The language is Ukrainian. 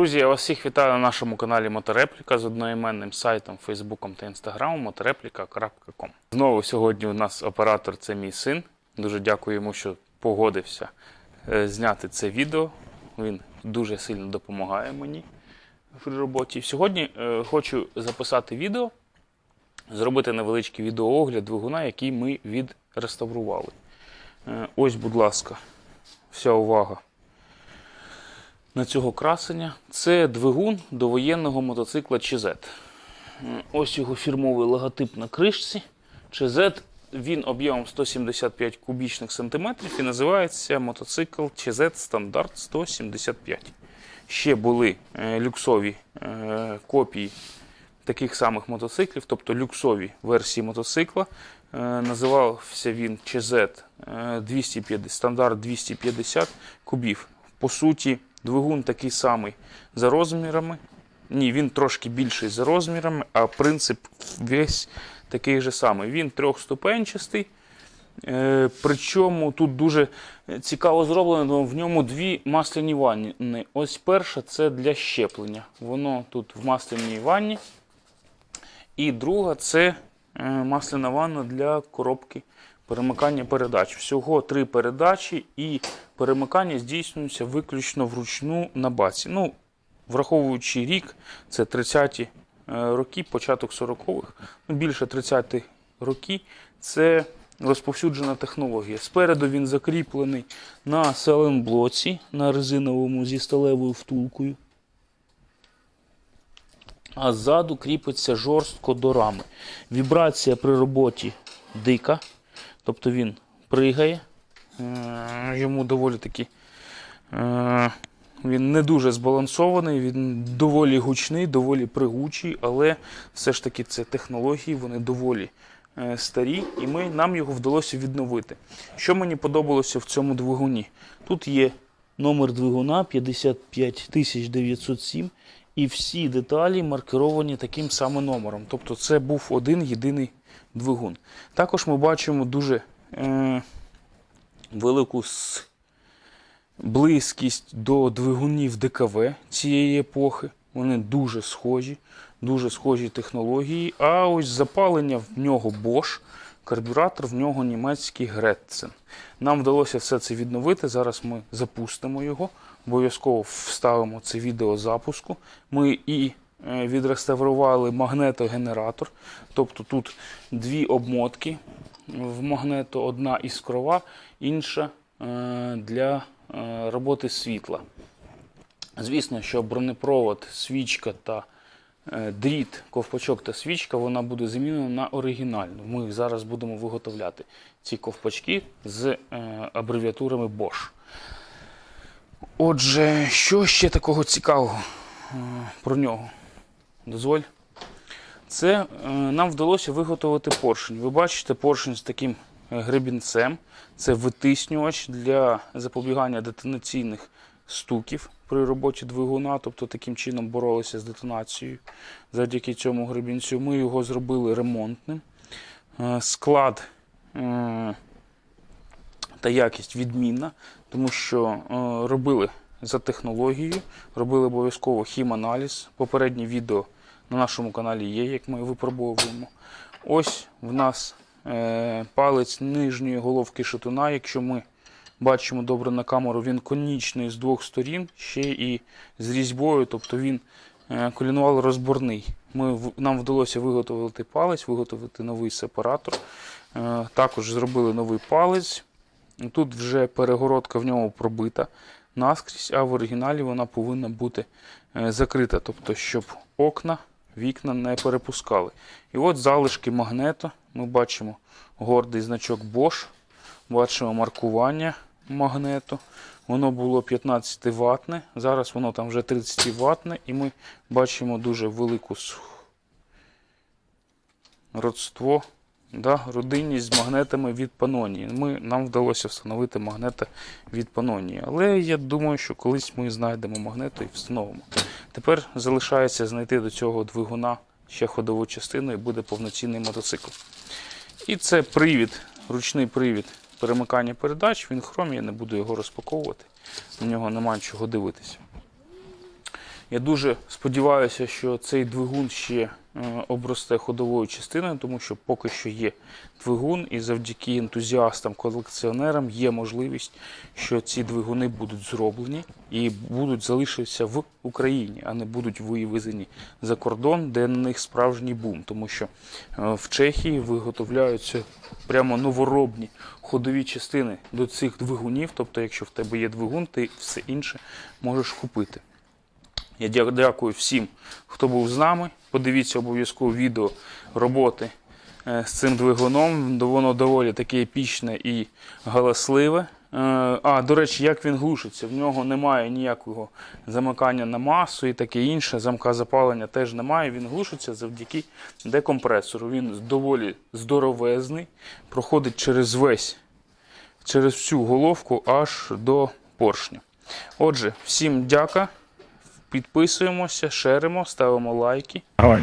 Друзі, я вас всіх вітаю на нашому каналі Моторепліка з одноіменним сайтом, Фейсбуком та Інстаграмом motoreplika.com. Знову сьогодні у нас оператор це мій син. Дуже дякую йому, що погодився е, зняти це відео. Він дуже сильно допомагає мені при роботі. Сьогодні е, хочу записати відео, зробити невеличкий відеоогляд двигуна, який ми відреставрували. Е, Ось, будь ласка, вся увага на цього красення. Це двигун довоєнного мотоцикла ЧЗ. Ось його фірмовий логотип на кришці. ЧЗ він об'ємом 175 кубічних сантиметрів і називається мотоцикл ЧЗ Стандарт 175. Ще були е, люксові е, копії таких самих мотоциклів, тобто люксові версії мотоцикла. Е, Називався він ЧЗ е, 250, стандарт 250 кубів. По суті, двигун такий самий за розмірами. Ні, він трошки більший за розмірами, а принцип весь такий же самий. Він трьохступенчастий. Е, Причому тут дуже цікаво зроблено, в ньому дві масляні ванни. Ось перша це для щеплення. Воно тут в масляній ванні. І друга це е, масляна ванна для коробки перемикання передач. Всього три передачі, і перемикання здійснюється виключно вручну на баці. Ну, враховуючи рік, це 30-ті е, роки, початок 40-х, ну, більше 30-х років, це розповсюджена технологія. Спереду він закріплений на селенблоці, на резиновому зі сталевою втулкою. А ззаду кріпиться жорстко до рами. Вібрація при роботі дика, тобто він пригає. Е, Йому доволі таки е, він не дуже збалансований, він доволі гучний, доволі пригучий, але все ж таки це технології, вони доволі е, старі, і ми, нам його вдалося відновити. Що мені подобалося в цьому двигуні? Тут є номер двигуна 55907, і всі деталі маркеровані таким самим номером. Тобто це був один єдиний двигун. Також ми бачимо дуже е, велику близькість до двигунів ДКВ цієї епохи. Вони дуже схожі, дуже схожі технології. А ось запалення в нього Bosch, карбюратор в нього німецький Гретцен. Нам вдалося все це відновити. Зараз ми запустимо його. Обов'язково вставимо це відео запуску. Ми і відреставрували магнетогенератор. Тобто тут дві обмотки в магнето, одна іскрова, інша е, для е, роботи світла. Звісно, що бронепровод, свічка та е, дріт, ковпачок та свічка, вона буде замінена на оригінальну. Ми зараз будемо виготовляти ці ковпачки з е, абревіатурами Bosch. Отже, що ще такого цікавого е, про нього? Дозволь. Це е, нам вдалося виготовити поршень. Ви бачите поршень з таким е, гребінцем. Це витиснювач для запобігання детонаційних стуків при роботі двигуна, тобто таким чином боролися з детонацією. Завдяки цьому гребінцю ми його зробили ремонтним. Е, Склад та якість відмінна, тому що робили за технологією, робили обов'язково хіманаліз. Попереднє відео на нашому каналі є, як ми випробовуємо. Ось в нас е, палець нижньої головки шатуна. Якщо ми бачимо добре на камеру, він конічний з двох сторін, ще і з різьбою, тобто він е, колінвал розборний. Ми, нам вдалося виготовити палець, виготовити новий сепаратор. Е, також зробили новий палець. Тут вже перегородка в ньому пробита наскрізь, а в оригіналі вона повинна бути е, закрита, тобто, щоб окна, вікна не перепускали. І от залишки магнета. Ми бачимо гордий значок Bosch, бачимо маркування магнету. Воно було 15 ватне, зараз воно там вже 30 ватне, і ми бачимо дуже велику родство Да, родинність з магнетами від Панонії. Ми, нам вдалося встановити магнети від Панонії. Але я думаю, що колись ми знайдемо магнету і встановимо. Тепер залишається знайти до цього двигуна ще ходову частину і буде повноцінний мотоцикл. І це привід, ручний привід перемикання передач. Він хромі, я не буду його розпаковувати. На нього немає чого дивитися. Я дуже сподіваюся, що цей двигун ще обросте ходовою частиною, тому що поки що є двигун, і завдяки ентузіастам, колекціонерам є можливість, що ці двигуни будуть зроблені і будуть залишитися в Україні, а не будуть вивезені за кордон, де на них справжній бум, тому що е, в Чехії виготовляються прямо новоробні ходові частини до цих двигунів. Тобто, якщо в тебе є двигун, ти все інше можеш купити. Я дякую всім, хто був з нами. Подивіться обов'язково відео роботи е, з цим двигуном. Воно доволі таке епічне і галасливе. Е, А, до речі, як він глушиться? В нього немає ніякого замикання на масу і таке інше. Замка запалення теж немає. Він глушиться завдяки декомпресору. Він доволі здоровезний, проходить через весь, через всю головку аж до поршня. Отже, всім дяка. Підписуємося, шеримо, ставимо лайки. Давай.